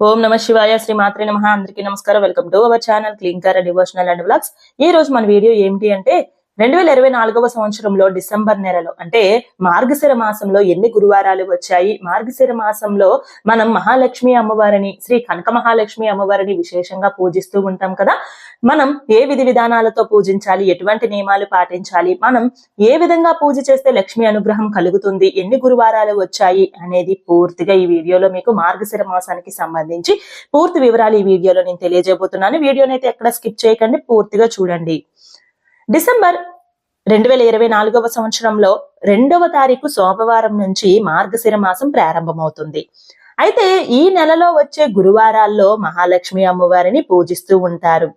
ఓం నమ శివాయ శ్రీ మాత్రే నమ. అందరికీ నమస్కారం. Welcome to our channel Clinker devotional and blogs ఈ రోజు మన వీడియో ఏమిటి అంటే రెండు వేల ఇరవై నాలుగవ సంవత్సరంలో డిసెంబర్ నెలలో అంటే మార్గశిర మాసంలో ఎన్ని గురువారాలు వచ్చాయి? మార్గశిర మాసంలో మనం మహాలక్ష్మి అమ్మవారిని శ్రీ కనక మహాలక్ష్మి అమ్మవారిని విశేషంగా పూజిస్తూ ఉంటాం కదా. మనం ఏ విధి విధానాలతో పూజించాలి? ఎటువంటి నియమాలు పాటించాలి? మనం ఏ విధంగా పూజ చేస్తే లక్ష్మి అనుగ్రహం కలుగుతుంది? ఎన్ని గురువారాలు వచ్చాయి? అనేది పూర్తిగా ఈ వీడియోలో మీకు మార్గశిర మాసానికి సంబంధించి పూర్తి వివరాలు ఈ వీడియోలో నేను తెలియజేయబోతున్నాను. వీడియోని అయితే ఎక్కడ స్కిప్ చేయకండి పూర్తిగా చూడండి. డిసెంబర్ రెండు వేల ఇరవై నాలుగవ సంవత్సరంలో రెండవ తారీఖు సోమవారం నుంచి మార్గశిర మాసం ప్రారంభమవుతుంది. అయితే ఈ నెలలో వచ్చే గురువారాల్లో మహాలక్ష్మి అమ్మవారిని పూజిస్తూ ఉంటారు.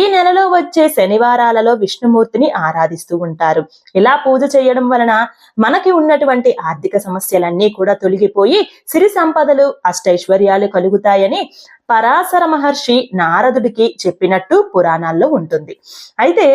ఈ నెలలో వచ్చే శనివారాలలో విష్ణుమూర్తిని ఆరాధిస్తూ ఉంటారు. ఇలా పూజ చేయడం వలన మనకి ఉన్నటువంటి ఆర్థిక సమస్యలన్నీ కూడా తొలగిపోయి సిరి సంపదలు అష్టైశ్వర్యాలు కలుగుతాయని పరాశర మహర్షి నారదుడికి చెప్పినట్టు పురాణాల్లో ఉంటుంది. అయితే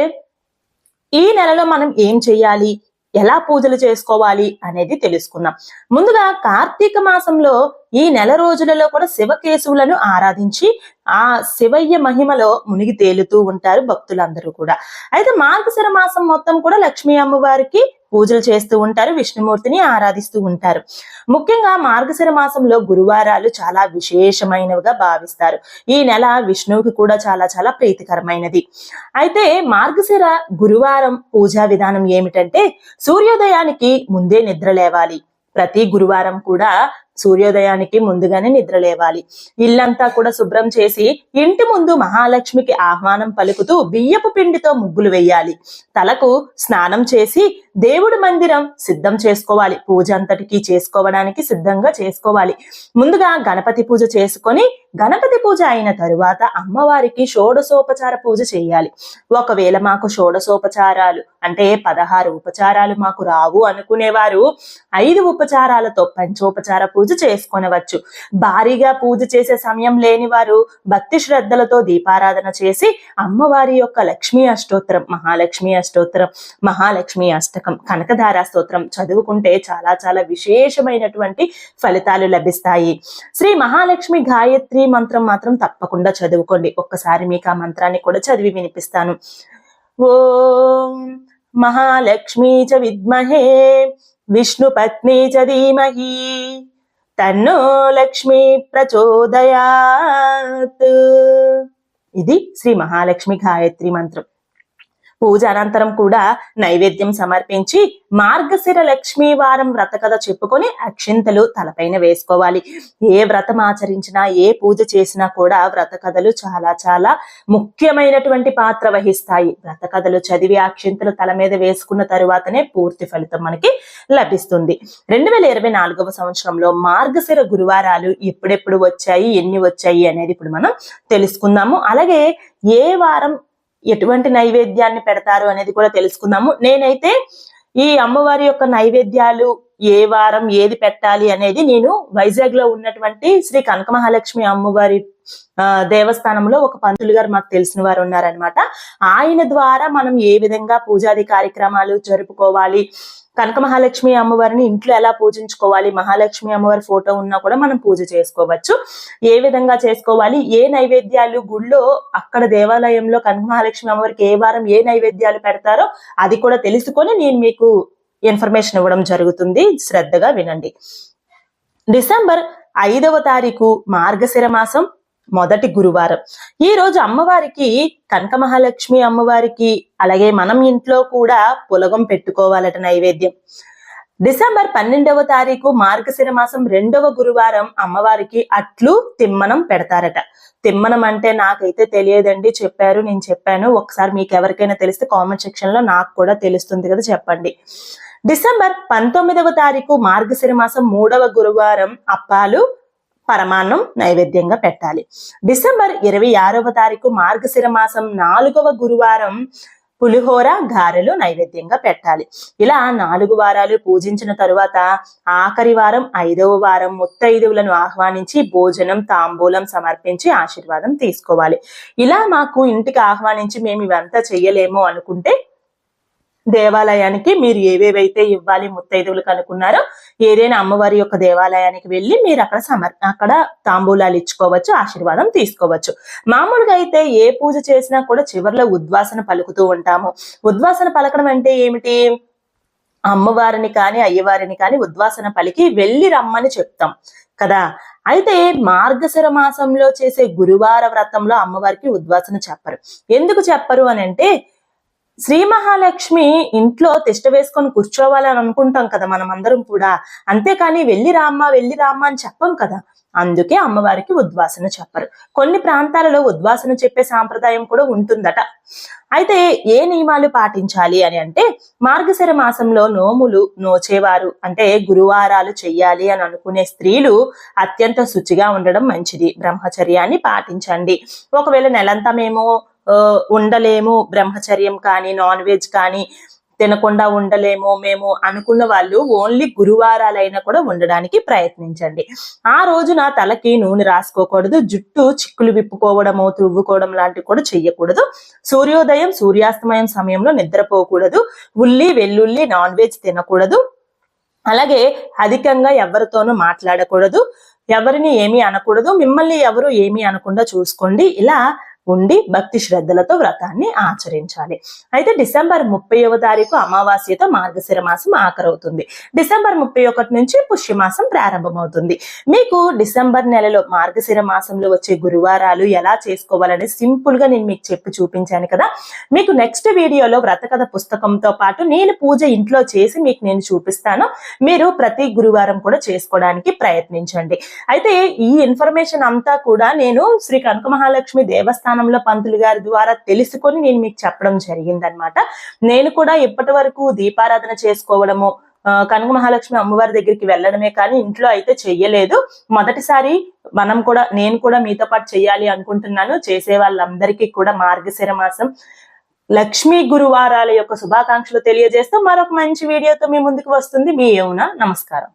ఈ నెలలో మనం ఏం చేయాలి? ఎలా పూజలు చేసుకోవాలి? అనేది తెలుసుకుందాం. ముందుగా కార్తీక మాసంలో ఈ నెల రోజులలో కూడా శివకేశవులను ఆరాధించి ఆ శివయ్య మహిమలో మునిగి తేలుతూ ఉంటారు భక్తులందరూ కూడా. అయితే మార్గశిర మాసం మొత్తం కూడా లక్ష్మీ అమ్మవారికి పూజలు చేస్తూ ఉంటారు విష్ణుమూర్తిని ఆరాధిస్తూ ఉంటారు. ముఖ్యంగా మార్గశిర మాసంలో గురువారాలు చాలా విశేషమైనవిగా భావిస్తారు. ఈ నెల విష్ణువుకి కూడా చాలా చాలా ప్రీతికరమైనది. అయితే మార్గశిర గురువారం పూజా విధానం ఏమిటంటే సూర్యోదయానికి ముందే నిద్ర లేవాలి. ప్రతి గురువారం కూడా సూర్యోదయానికి ముందుగానే నిద్ర లేవాలి. ఇల్లంతా కూడా శుభ్రం చేసి ఇంటి ముందు మహాలక్ష్మికి ఆహ్వానం పలుకుతూ బియ్యపు పిండితో ముగ్గులు వేయాలి. తలకు స్నానం చేసి దేవుడి మందిరం సిద్ధం చేసుకోవాలి. పూజ అంతటికి చేసుకోవడానికి సిద్ధంగా చేసుకోవాలి. ముందుగా గణపతి పూజ చేసుకొని గణపతి పూజ అయిన తరువాత అమ్మవారికి షోడసోపచార పూజ చేయాలి. ఒకవేళ మాకు షోడసోపచారాలు అంటే పదహారు ఉపచారాలు మాకు రావు అనుకునేవారు ఐదు ఉపచారాలతో పంచోపచార పూజ చేసుకొనవచ్చు. భారీగా పూజ చేసే సమయం లేని వారు భక్తి శ్రద్ధలతో దీపారాధన చేసి అమ్మవారి యొక్క లక్ష్మీ అష్టోత్తరం మహాలక్ష్మి అష్టోత్తరం మహాలక్ష్మి అష్టకం కనకధార స్తోత్రం చదువుకుంటే చాలా చాలా విశేషమైనటువంటి ఫలితాలు లభిస్తాయి. శ్రీ మహాలక్ష్మి గాయత్రి మంత్రం మాత్రం తప్పకుండా చదువుకోండి. ఒక్కసారి మీకు ఆ మంత్రాన్ని కూడా చదివి వినిపిస్తాను. ఓం మహాలక్ష్మీ చ విద్మహే విష్ణు పత్ని చ ధీమహి తన్నో లక్ష్మి ప్రచోదయాత్. ఇది శ్రీ మహాలక్ష్మి గాయత్రి మంత్రం. పూజ అనంతరం కూడా నైవేద్యం సమర్పించి మార్గశిర లక్ష్మీ వారం వ్రత కథ చెప్పుకొని అక్షింతలు తలపైన వేసుకోవాలి. ఏ వ్రతం ఆచరించినా ఏ పూజ చేసినా కూడా వ్రత కథలు చాలా చాలా ముఖ్యమైనటువంటి పాత్ర వహిస్తాయి. వ్రత కథలు చదివి అక్షింతలు తల మీద వేసుకున్న తరువాతనే పూర్తి ఫలితం మనకి లభిస్తుంది. రెండు వేల ఇరవై నాలుగవ సంవత్సరంలో మార్గశిర గురువారాలు ఎప్పుడెప్పుడు వచ్చాయి ఎన్ని వచ్చాయి అనేది ఇప్పుడు మనం తెలుసుకుందాము. అలాగే ఏ వారం ఎటువంటి నైవేద్యాన్ని పెడతారు అనేది కూడా తెలుసుకుందాము. నేనైతే ఈ అమ్మవారి యొక్క నైవేద్యాలు ఏ వారం ఏది పెట్టాలి అనేది నేను వైజాగ్లో ఉన్నటువంటి శ్రీ కనక మహాలక్ష్మి అమ్మవారి దేవస్థానంలో ఒక పంతులు గారు మాకు తెలిసిన వారు ఉన్నారనమాట ఆయన ద్వారా మనం ఏ విధంగా పూజాది కార్యక్రమాలు జరుపుకోవాలి కనక మహాలక్ష్మి అమ్మవారిని ఇంట్లో ఎలా పూజించుకోవాలి మహాలక్ష్మి అమ్మవారి ఫోటో ఉన్నా కూడా మనం పూజ చేసుకోవచ్చు. ఏ విధంగా చేసుకోవాలి ఏ నైవేద్యాలు గుళ్ళో అక్కడ దేవాలయంలో కనక మహాలక్ష్మి అమ్మవారికి ఏ వారం ఏ నైవేద్యాలు పెడతారో అది కూడా తెలుసుకొని నేను మీకు ఇన్ఫర్మేషన్ ఇవ్వడం జరుగుతుంది. శ్రద్ధగా వినండి. డిసెంబర్ ఐదవ తారీఖు మార్గశిర మాసం మొదటి గురువారం. ఈ రోజు అమ్మవారికి కనక మహాలక్ష్మి అమ్మవారికి అలాగే మనం ఇంట్లో కూడా పులగం పెట్టుకోవాలట నైవేద్యం. డిసెంబర్ పన్నెండవ తారీఖు మార్గశిర మాసం రెండవ గురువారం అమ్మవారికి అట్లు తిమ్మనం పెడతారట. తిమ్మనం అంటే నాకైతే తెలియదండి చెప్పారు నేను చెప్పాను. ఒకసారి మీకు ఎవరికైనా తెలిస్తే కామెంట్ సెక్షన్లో నాకు కూడా తెలుస్తుంది కదా చెప్పండి. డిసెంబర్ పంతొమ్మిదవ తారీఖు మార్గశిర మాసం మూడవ గురువారం అప్పాలు పరమాన్నం నైవేద్యంగా పెట్టాలి. డిసెంబర్ ఇరవై ఆరవ తారీఖు మార్గశిర మాసం నాలుగవ గురువారం పులిహోర గారెలు నైవేద్యంగా పెట్టాలి. ఇలా నాలుగు వారాలు పూజించిన తరువాత ఆఖరి వారం ఐదవ వారం ముత్తైదువులను ఆహ్వానించి భోజనం తాంబూలం సమర్పించి ఆశీర్వాదం తీసుకోవాలి. ఇలా మాకు ఇంటికి ఆహ్వానించి మేము ఇవంతా చెయ్యలేము అనుకుంటే దేవాలయానికి మీరు ఏవేవైతే ఇవ్వాలి ముత్తైదువులకు అనుకున్నారో ఏదైనా అమ్మవారి యొక్క దేవాలయానికి వెళ్ళి మీరు అక్కడ సమర్ అక్కడ తాంబూలాలు ఇచ్చుకోవచ్చు ఆశీర్వాదం తీసుకోవచ్చు. మామూలుగా అయితే ఏ పూజ చేసినా కూడా చివరిలో ఉద్వాసన పలుకుతూ ఉంటాము. ఉద్వాసన పలకడం అంటే ఏమిటి? అమ్మవారిని కానీ అయ్యవారిని కానీ ఉద్వాసన పలికి వెళ్ళి రమ్మని చెప్తాం కదా? అయితే మార్గశర మాసంలో చేసే గురువార వ్రతంలో అమ్మవారికి ఉద్వాసన చెప్పరు. ఎందుకు చెప్పరు అని అంటే శ్రీ మహాలక్ష్మి ఇంట్లో తిష్ట వేసుకొని కూర్చోవాలని అనుకుంటాం కదా మనం అందరం కూడా. అంతేకాని వెళ్ళి రామ్మ వెళ్ళి రామ్మ అని చెప్పం కదా. అందుకే అమ్మవారికి ఉద్వాసన చెప్పరు. కొన్ని ప్రాంతాలలో ఉద్వాసన చెప్పే సాంప్రదాయం కూడా ఉంటుందట. అయితే ఏ నియమాలు పాటించాలి అని అంటే మార్గశిర మాసంలో నోములు నోచేవారు అంటే గురువారాలు చెయ్యాలి అని అనుకునే స్త్రీలు అత్యంత శుచిగా ఉండడం మంచిది. బ్రహ్మచర్యాన్ని పాటించండి. ఒకవేళ నెలంతా మేము ఉండలేము బ్రహ్మచర్యం కానీ నాన్ వెజ్ కానీ తినకుండా ఉండలేము మేము అనుకున్న వాళ్ళు ఓన్లీ గురువారాలైనా కూడా ఉండడానికి ప్రయత్నించండి. ఆ రోజున తలకి నూనె రాసుకోకూడదు జుట్టు చిక్కులు విప్పుకోవడము త్రువ్వుకోవడం లాంటివి కూడా చెయ్యకూడదు. సూర్యోదయం సూర్యాస్తమయం సమయంలో నిద్రపోకూడదు ఉల్లి వెల్లుల్లి నాన్ వెజ్ తినకూడదు. అలాగే అధికంగా ఎవరితోనూ మాట్లాడకూడదు ఎవరిని ఏమీ అనకూడదు మిమ్మల్ని ఎవరు ఏమీ అనకుండా చూసుకోండి. ఇలా ఉండి భక్తి శ్రద్ధలతో వ్రతాన్ని ఆచరించాలి. అయితే డిసెంబర్ ముప్పైవ తారీఖు అమావాస్యతో మార్గశిర మాసం ఆఖరవుతుంది. డిసెంబర్ ముప్పై ఒకటి నుంచి పుష్యమాసం ప్రారంభమవుతుంది. మీకు డిసెంబర్ నెలలో మార్గశిర మాసంలో వచ్చే గురువారాలు ఎలా చేసుకోవాలని సింపుల్గా నేను మీకు చెప్పి చూపించాను కదా. మీకు నెక్స్ట్ వీడియోలో వ్రతకథ పుస్తకంతో పాటు నేను పూజ ఇంట్లో చేసి మీకు నేను చూపిస్తాను. మీరు ప్రతి గురువారం కూడా చేసుకోవడానికి ప్రయత్నించండి. అయితే ఈ ఇన్ఫర్మేషన్ అంతా కూడా నేను శ్రీ కనక మహాలక్ష్మి దేవస్థానం దేవస్థానంలో పంతులు గారి ద్వారా తెలుసుకొని నేను మీకు చెప్పడం జరిగిందనమాట నేను కూడా ఇప్పటి వరకు దీపారాధన చేసుకోవడము కనుక కనక మహాలక్ష్మి అమ్మవారి దగ్గరికి వెళ్ళడమే కానీ ఇంట్లో అయితే చెయ్యలేదు. మొదటిసారి మనం కూడా నేను కూడా మీతో పాటు చెయ్యాలి అనుకుంటున్నాను. చేసే వాళ్ళందరికీ కూడా మార్గశిర మాసం. లక్ష్మీ గురువారాల యొక్క శుభాకాంక్షలు తెలియజేస్తూ మరొక మంచి వీడియోతో మీ ముందుకు వస్తుంది. మీ యమున నమస్కారం.